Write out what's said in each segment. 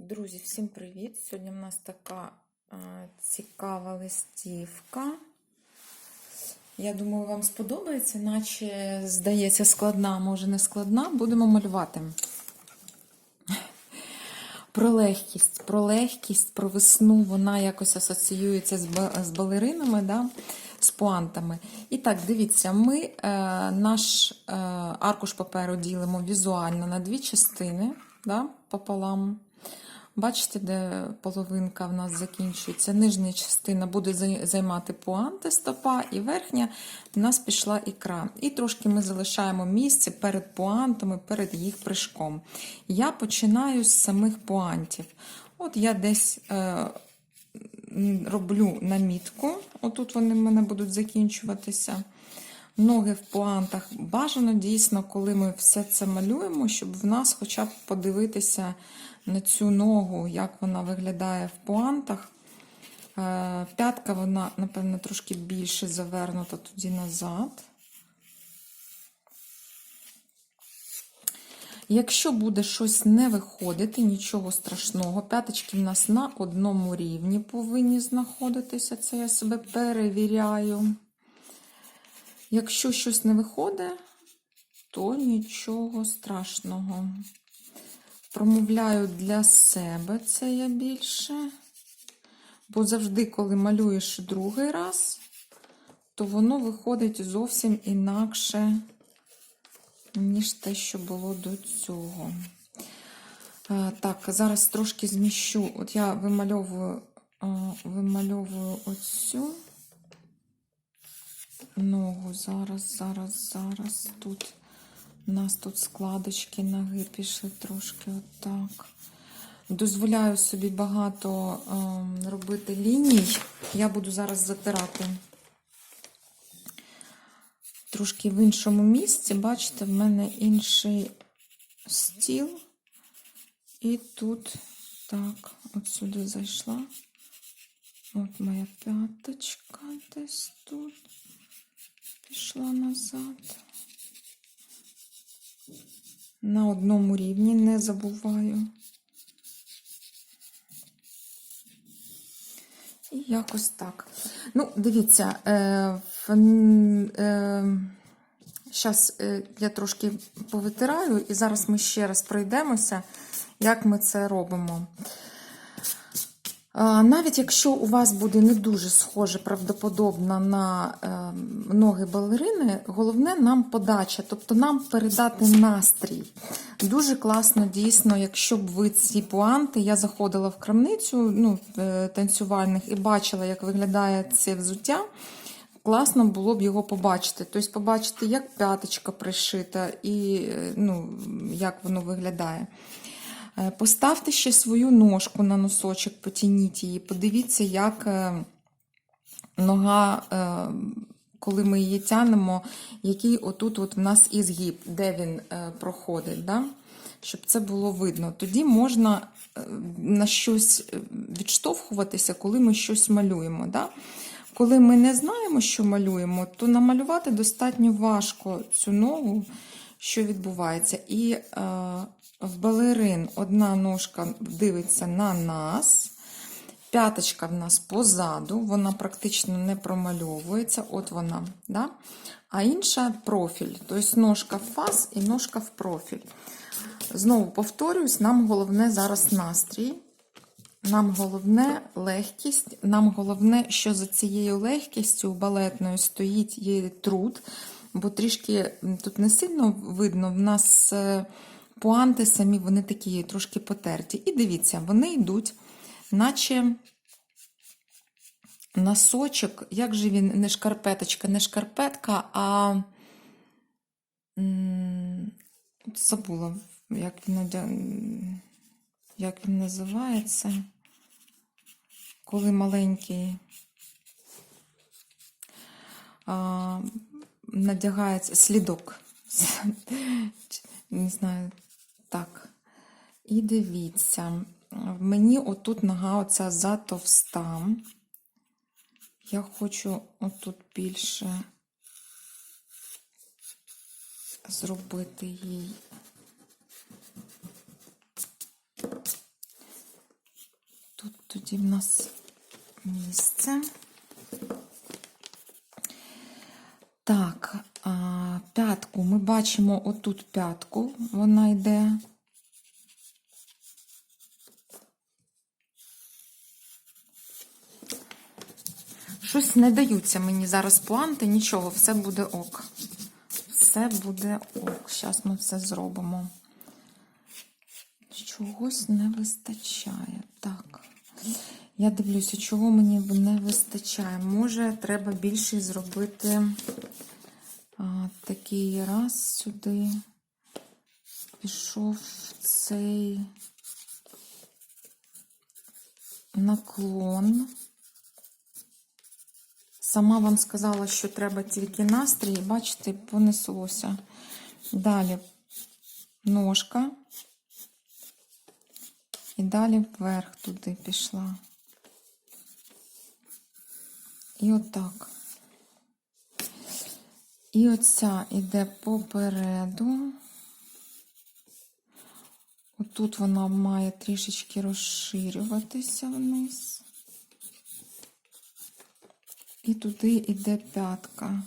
Друзі, всім привіт! Сьогодні в нас така е, цікава листівка. Я думаю, вам сподобається, наче здається складна, а може не складна. Будемо малювати. Про легкість, про легкість, про весну вона якось асоціюється з балеринами, да? з пуантами. І так, дивіться, ми е, наш е, аркуш паперу ділимо візуально на дві частини да? пополам. Бачите, де половинка в нас закінчується. Нижня частина буде займати пуанти стопа, і верхня в нас пішла ікра. І трошки ми залишаємо місце перед пуантами, перед їх прыжком. Я починаю з самих пуантів. От я десь е, роблю намітку, отут вони в мене будуть закінчуватися. Ноги в пуантах. Бажано дійсно, коли ми все це малюємо, щоб в нас хоча б подивитися на цю ногу, як вона виглядає в пуантах. Е, П'ятка, вона, напевно, трошки більше завернута тоді назад. Якщо буде щось не виходити, нічого страшного. П'яточки в нас на одному рівні повинні знаходитися. Це я себе перевіряю. Якщо щось не виходить, то нічого страшного. Промовляю для себе це я більше. Бо завжди, коли малюєш другий раз, то воно виходить зовсім інакше, ніж те, що було до цього. Е, Так, зараз трошки зміщу. От я вимальовую, е, вимальовую оцю ногу. Зараз, зараз, зараз. Тут у нас тут складочки ноги пішли трошки отак. Дозволяю собі багато ем, робити ліній. Я буду зараз затирати трошки в іншому місці. Бачите, в мене інший стіл. І тут, так, от сюди зайшла. От моя п'яточка десь тут пішла назад. На одному рівні не забуваю. І якось так. Ну, дивіться, е, в, е, зараз е, я трошки повитираю, і зараз ми ще раз пройдемося, як ми це робимо. Навіть якщо у вас буде не дуже схоже правдоподобно на е, ноги балерини, головне нам подача, тобто нам передати настрій. Дуже класно, дійсно, якщо б ви ці пуанти, я заходила в крамницю ну, е, танцювальних і бачила, як виглядає це взуття. Класно було б його побачити. Тобто, побачити, як п'яточка пришита і е, ну, як воно виглядає. Е, Поставте ще свою ножку на носочок, потяніть її, подивіться, як е, нога, е, коли ми її тянемо, який отут от в нас ізгиб, де він проходить, да? щоб це було видно. Тоді можна на щось відштовхуватися, коли ми щось малюємо. Да? Коли ми не знаємо, що малюємо, то намалювати достатньо важко цю ногу, що відбувається. І в балерин одна ножка дивиться на нас, п'яточка в нас позаду, вона практично не промальовується, от вона. Да? А інша профіль, тобто ножка в фас і ножка в профіль. Знову повторюсь, нам головне зараз настрій. Нам головне легкість, нам головне, що за цією легкістю балетною стоїть є труд, бо трішки тут не сильно видно, в нас е, пуанти самі, вони такі трошки потерті. І дивіться, вони йдуть, наче носочок, як же він, не шкарпеточка, не шкарпетка, а забула, як він, як він називається коли маленький надягається слідок. Не знаю, так. І дивіться, мені отут нога оця затовста. Я хочу отут більше зробити їй Тут тоді в нас місце. Так, п'ятку ми бачимо отут п'ятку, вона йде. Щось не даються мені зараз планти, нічого, все буде ок. Все буде ок. Зараз ми все зробимо. Чогось не вистачає. Так. Я дивлюся, чого мені не вистачає. Може, треба більше зробити такий раз сюди. Пішов цей наклон. Сама вам сказала, що треба тільки настрій, бачите, понеслося. Далі ножка. І далі вверх туди пішла. І отак. І оця іде попереду. Отут вона має трішечки розширюватися вниз. І туди йде п'ятка.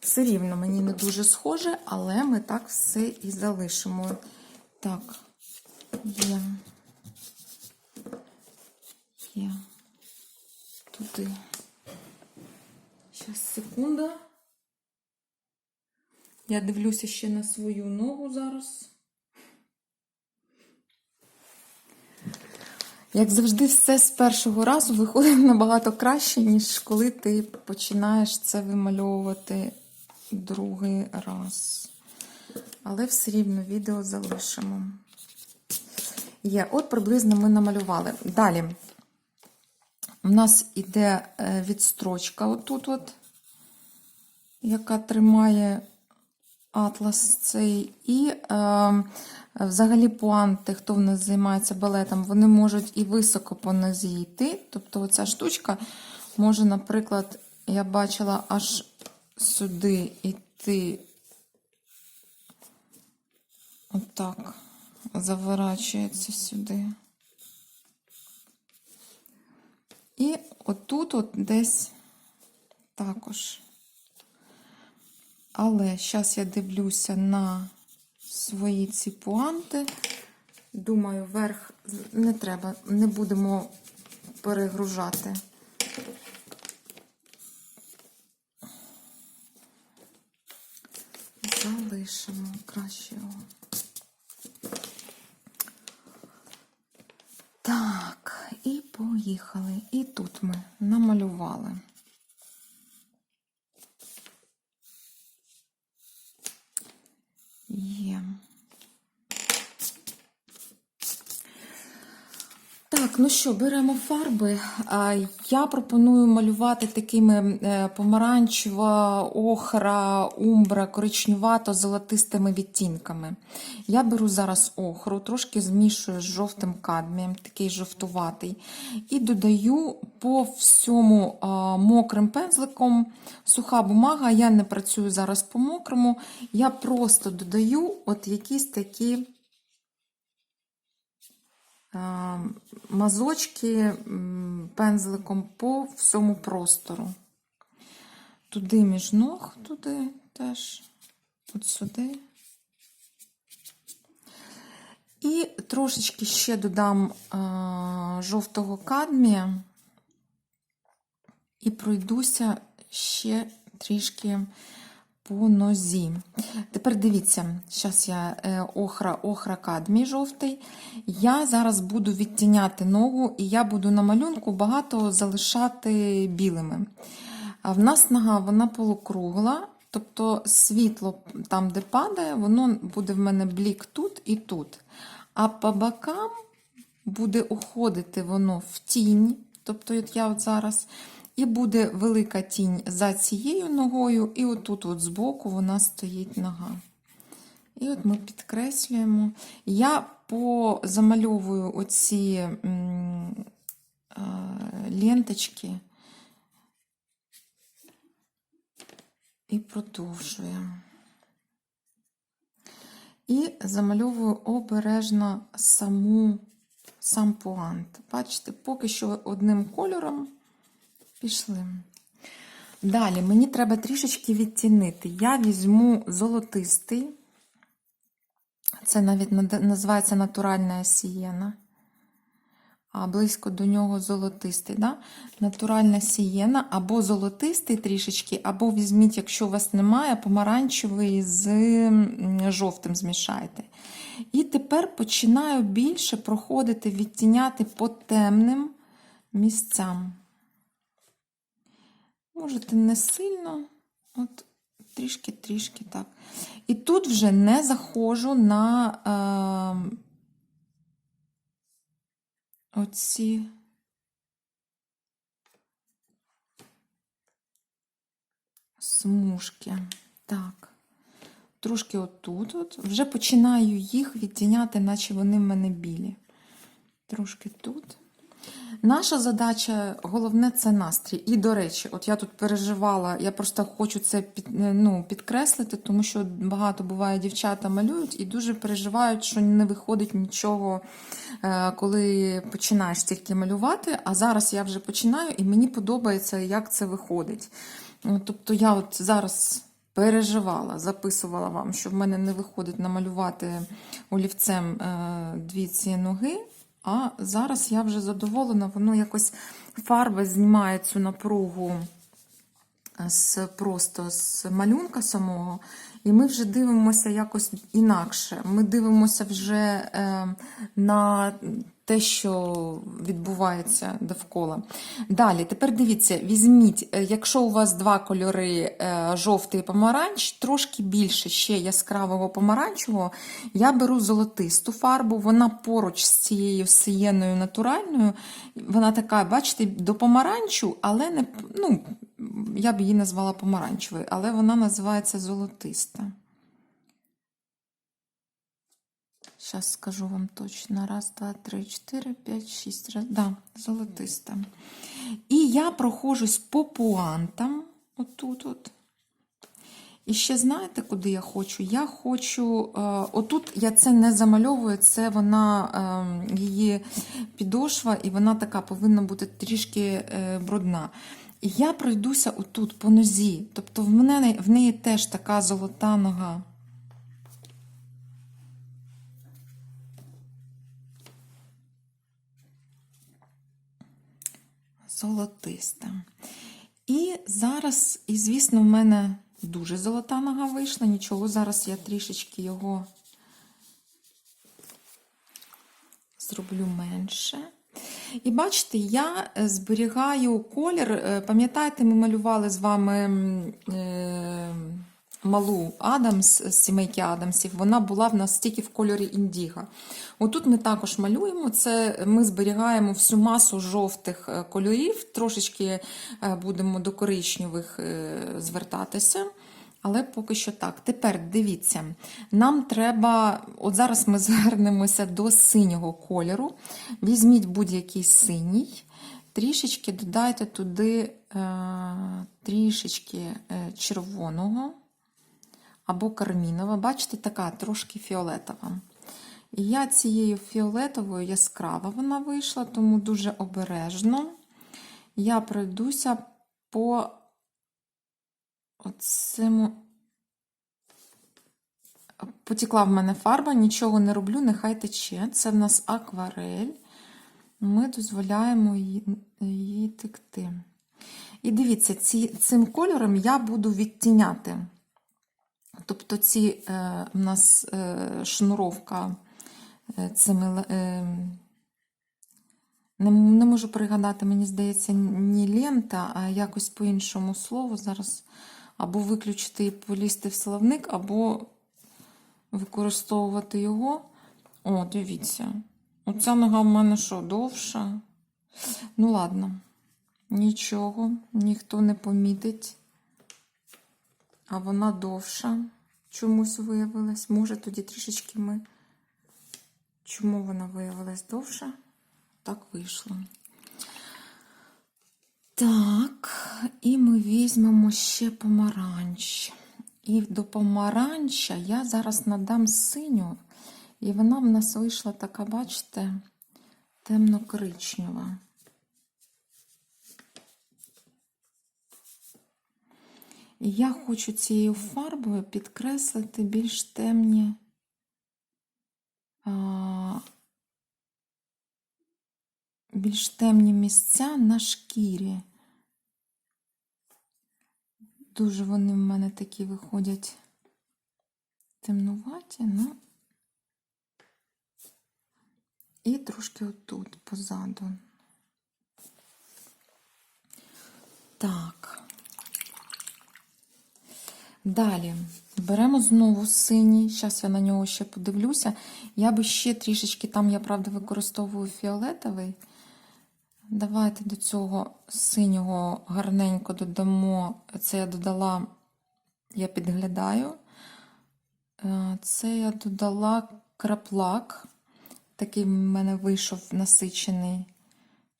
Все рівно мені не дуже схоже, але ми так все і залишимо. Так, є. Є. Туди. Зараз, секунда. Я дивлюся ще на свою ногу зараз. Як завжди, все з першого разу виходить набагато краще, ніж коли ти починаєш це вимальовувати другий раз. Але все рівно відео залишимо. Є, от приблизно ми намалювали. Далі у нас іде е, відстрочка отут, от, яка тримає атлас цей. І е, взагалі пуанти, хто в нас займається балетом, вони можуть і високо по нозі йти. Тобто оця штучка може, наприклад, я бачила аж сюди йти. Отак, заворачується сюди. І отут от десь також. Але зараз я дивлюся на свої ці пуанти. Думаю, верх не треба, не будемо перегружати. Залишимо краще його. Так, і поїхали. І тут ми намалювали. Є. Так, ну що, беремо фарби. Я пропоную малювати такими е, помаранчева, охра, умбра, коричневато золотистими відтінками. Я беру зараз охру, трошки змішую з жовтим кадмієм, такий жовтуватий, і додаю по всьому мокрим пензликом. Суха бумага, я не працюю зараз по мокрому, я просто додаю от якісь такі. А, мазочки пензликом по всьому простору. Туди між ног, туди теж, от сюди. І трошечки ще додам а, жовтого кадмія і пройдуся ще трішки по нозі. Тепер дивіться, зараз я е, охра, охра кадмій жовтий. Я зараз буду відтіняти ногу, і я буду на малюнку багато залишати білими. А в нас нога вона полукругла, тобто світло там, де падає, воно буде в мене блік тут і тут. А по бокам буде уходити воно в тінь. Тобто, от я от зараз. І буде велика тінь за цією ногою, і отут от збоку вона стоїть нога. І от ми підкреслюємо. Я позамальовую оці м, ленточки і продовжуємо. І замальовую обережно саму, сам пуант. Бачите, поки що одним кольором пішли. Далі мені треба трішечки відтінити. Я візьму золотистий. Це навіть називається натуральна сієна. А близько до нього золотистий. Да? Натуральна сієна, або золотистий трішечки, або візьміть, якщо у вас немає, помаранчевий з жовтим змішайте. І тепер починаю більше проходити, відтіняти по темним місцям. Можете не сильно, от трішки-трішки так. І тут вже не заходжу на е, оці смужки. Так. Трошки отут. От. Вже починаю їх відтіняти, наче вони в мене білі. Трошки тут. Наша задача, головне, це настрій. І, до речі, от я тут переживала, я просто хочу це під, ну, підкреслити, тому що багато буває, дівчата малюють і дуже переживають, що не виходить нічого, е, коли починаєш тільки малювати. А зараз я вже починаю, і мені подобається, як це виходить. Ну, Тобто я от зараз переживала, записувала вам, що в мене не виходить намалювати олівцем е, дві ці ноги. А зараз я вже задоволена, воно якось фарба знімає цю напругу з просто з малюнка самого, і ми вже дивимося якось інакше. Ми дивимося вже е, на те, що відбувається довкола. Далі, тепер дивіться, візьміть, е, якщо у вас два кольори е, жовтий і помаранч, трошки більше ще яскравого помаранчевого, я беру золотисту фарбу, вона поруч з цією сієною натуральною, вона така, бачите, до помаранчу, але не, ну, я б її назвала помаранчевою, але вона називається золотиста. Зараз скажу вам точно. Раз, два, три, чотири, п'ять, шість. Раз. Да, золотиста. І я проходжусь по пуантам. Отут. от. І ще знаєте, куди я хочу? Я хочу. Е, отут я це не замальовую, це вона е, її підошва, і вона така повинна бути трішки е, брудна. І я пройдуся отут по нозі. Тобто в мене в неї теж така золота нога. Золотиста. І зараз, і звісно, в мене дуже золота нога вийшла. Нічого, зараз я трішечки його зроблю менше. І бачите, я е, зберігаю колір. Е, Пам'ятаєте, ми малювали з вами е, малу Адамс з сімейки Адамсів. Вона була в нас тільки в кольорі індіго. Отут ми також малюємо. Це ми зберігаємо всю масу жовтих е, кольорів, трошечки е, будемо до коричневих е, звертатися. Але поки що так. Тепер дивіться, нам треба, от зараз ми звернемося до синього кольору. Візьміть будь-який синій, трішечки додайте туди е, трішечки червоного або кармінового. Бачите, така трошки фіолетова. І я цією фіолетовою яскрава вона вийшла, тому дуже обережно я пройдуся по Оцим потекла в мене фарба, нічого не роблю, нехай тече. Це в нас акварель. Ми дозволяємо її текти. І дивіться, ці, цим кольором я буду відтіняти. Тобто, ці е, у нас е, шнуровка е, цими. Е, не, не можу пригадати, мені здається, ні лента, а якось по-іншому слово. Зараз або виключити і полізти в словник, або використовувати його. О, дивіться. Оця нога в мене що, довша? Ну, ладно, нічого, ніхто не помітить. А вона довша. Чомусь виявилась. Може, тоді трішечки ми. Чому вона виявилась довша? Так вийшло. Так, і ми візьмемо ще помаранч. І до помаранча я зараз надам синю, і вона в нас вийшла така, бачите, темно-коричнева. І я хочу цією фарбою підкреслити більш темні. Більш темні місця на шкірі. Дуже вони в мене такі виходять темнуваті, ну і трошки отут позаду. Так. Далі беремо знову синій. Зараз я на нього ще подивлюся. Я би ще трішечки, там я, правда, використовую фіолетовий. Давайте до цього синього гарненько додамо. Це я додала, я підглядаю. Е, Це я додала краплак. Такий в мене вийшов насичений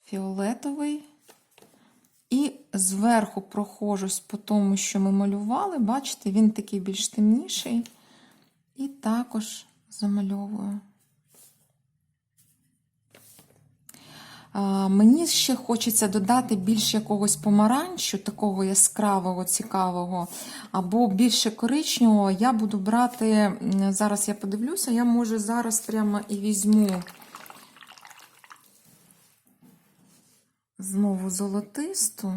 фіолетовий. І зверху прохожусь по тому, що ми малювали. Бачите, він такий більш темніший. І також замальовую. Мені ще хочеться додати більш якогось помаранчу, такого яскравого, цікавого, або більше коричневого. Я буду брати, зараз я подивлюся, я може зараз прямо і візьму знову золотисту.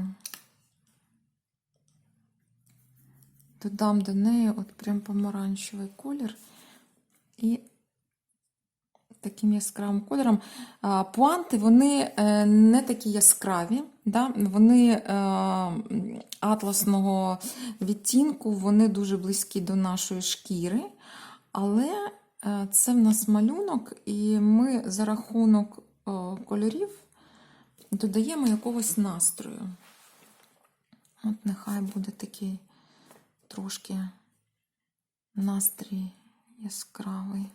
Додам до неї от прям помаранчевий колір і таким яскравим кольором. Пуанти, вони е, не такі яскраві, да? вони е, атласного відтінку, вони дуже близькі до нашої шкіри, але е, це в нас малюнок, і ми за рахунок кольорів додаємо якогось настрою. От нехай буде такий трошки настрій яскравий.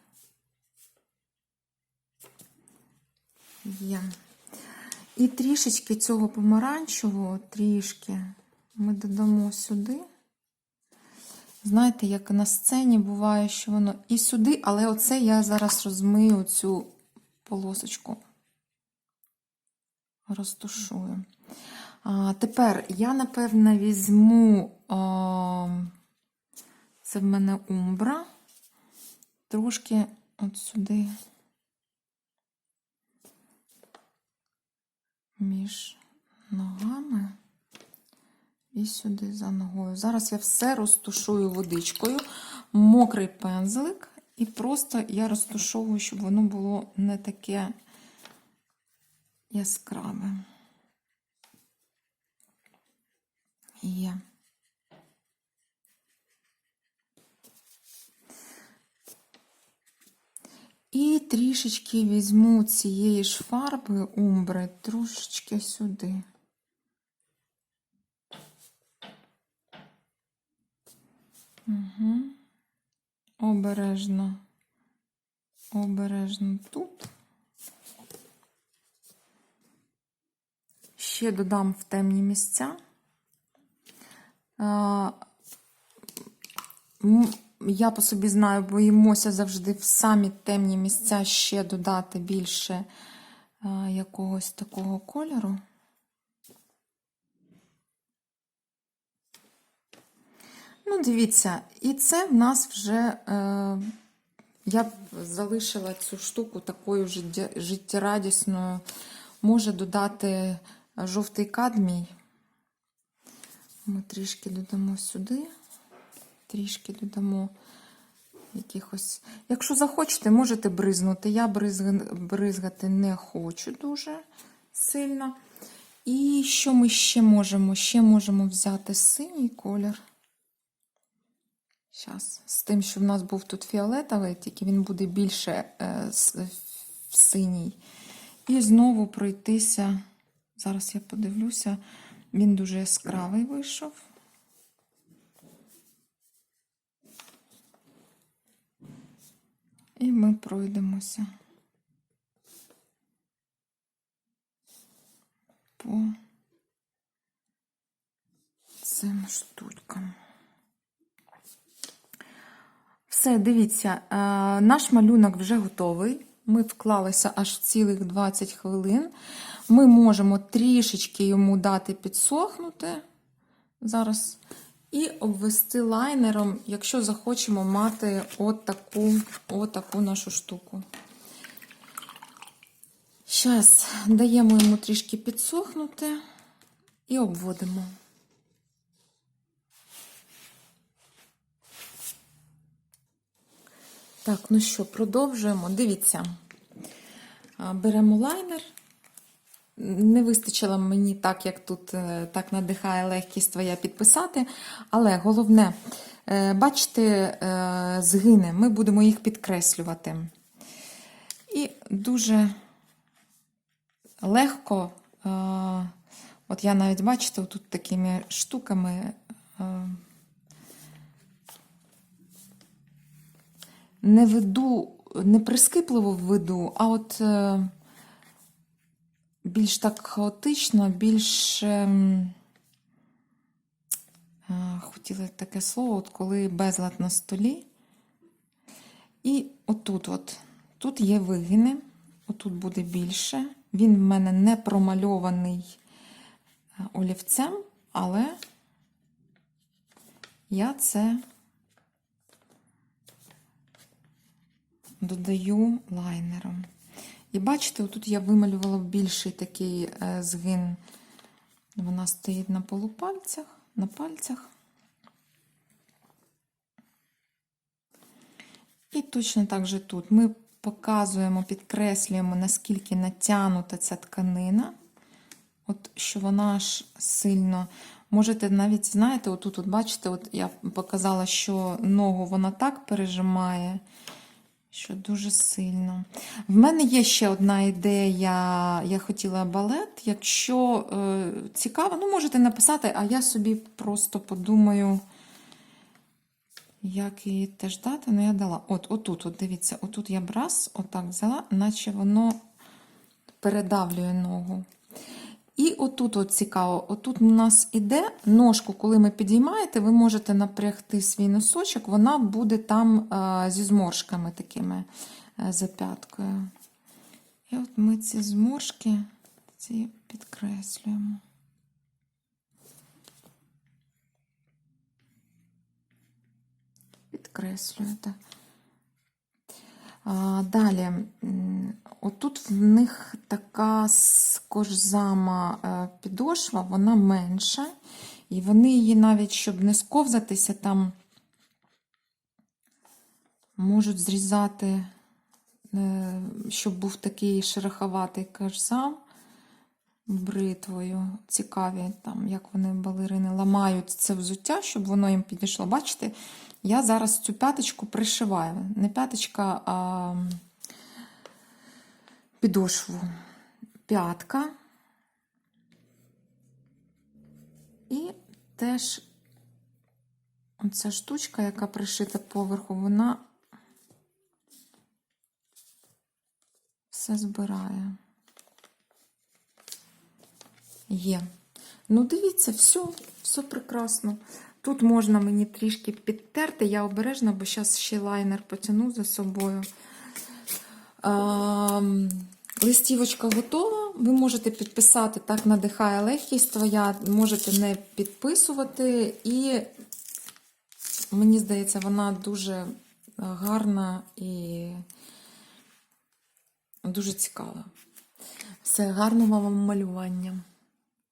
Є. І трішечки цього помаранчевого, трішки ми додамо сюди. Знаєте, як на сцені буває, що воно і сюди, але оце я зараз розмию цю полосочку. Розтушую. А, Тепер я, напевно, візьму, а, це в мене умбра, трошки от сюди між ногами і сюди за ногою. Зараз я все розтушую водичкою, мокрий пензлик, і просто я розтушовую, щоб воно було не таке яскраве. Є. І трішечки візьму цієї ж фарби умбри трошечки сюди. Угу. Обережно, обережно тут. Ще додам в темні місця. Я по собі знаю, боїмося завжди в самі темні місця ще додати більше якогось такого кольору. Ну, дивіться, і це в нас вже, е, я б залишила цю штуку такою життєрадісною. Може додати жовтий кадмій. Ми трішки додамо сюди, трішки додамо якихось. Якщо захочете, можете бризнути. Я бризгати не хочу дуже сильно. І що ми ще можемо? Ще можемо взяти синій колір. Зараз, з тим, що в нас був тут фіолетовий, тільки він буде більше е, синій. І знову пройтися. Зараз я подивлюся, він дуже яскравий вийшов. І ми пройдемося по цим штучкам. Все, дивіться, е, наш малюнок вже готовий. Ми вклалися аж цілих 20 хвилин. Ми можемо трішечки йому дати підсохнути зараз і обвести лайнером, якщо захочемо мати отаку, отаку нашу штуку. Зараз даємо йому трішки підсохнути і обводимо. Так, ну що, продовжуємо. Дивіться. Беремо лайнер. Не вистачило мені так, як тут е, так надихає легкість твоя підписати. Але головне, е, бачите, е, згини, ми будемо їх підкреслювати. І дуже легко, от я навіть бачите, тут такими штуками. Не веду, не прискіпливо веду, а от е, більш так хаотично, більш. ем, е, хотіла таке слово, от коли безлад на столі. І отут, от, тут є вигини, отут буде більше. Він в мене не промальований е, олівцем, але я це додаю лайнером. І бачите, отут я вималювала більший такий е, згин. Вона стоїть на полупальцях, на пальцях. І точно так же тут ми показуємо, підкреслюємо, наскільки натягнута ця тканина. От що вона аж сильно. Можете навіть, знаєте, отут, от бачите, от я показала, що ногу вона так пережимає, що дуже сильно. В мене є ще одна ідея. Я хотіла балет. Якщо е, цікаво, ну можете написати, а я собі просто подумаю, як її теж дати. Ну, я дала. От, отут, от дивіться, отут я брас, отак взяла, наче воно передавлює ногу. І отут от цікаво, отут у нас іде ножку, коли ми підіймаєте, ви можете напрягти свій носочок, вона буде там е, зі зморшками такими е, за п'яткою. І от ми ці зморшки ці підкреслюємо. Підкреслюєте. Далі, отут в них така скорзама е, підошва, вона менша, і вони її навіть, щоб не сковзатися, там можуть зрізати, е, щоб був такий шероховатий кожзам бритвою. Цікаві, там, як вони балерини ламають це взуття, щоб воно їм підійшло. Бачите, я зараз цю п'яточку пришиваю. Не п'яточка, а підошву. П'ятка. І теж оця штучка, яка пришита поверху, вона все збирає. Є. Ну, дивіться, все, все прекрасно. Тут можна мені трішки підтерти, я обережна, бо зараз ще лайнер потягну за собою. А, листівочка готова. Ви можете підписати, так надихає легкість твоя, можете не підписувати. І мені здається, вона дуже гарна і дуже цікава. Все, гарного вам малювання.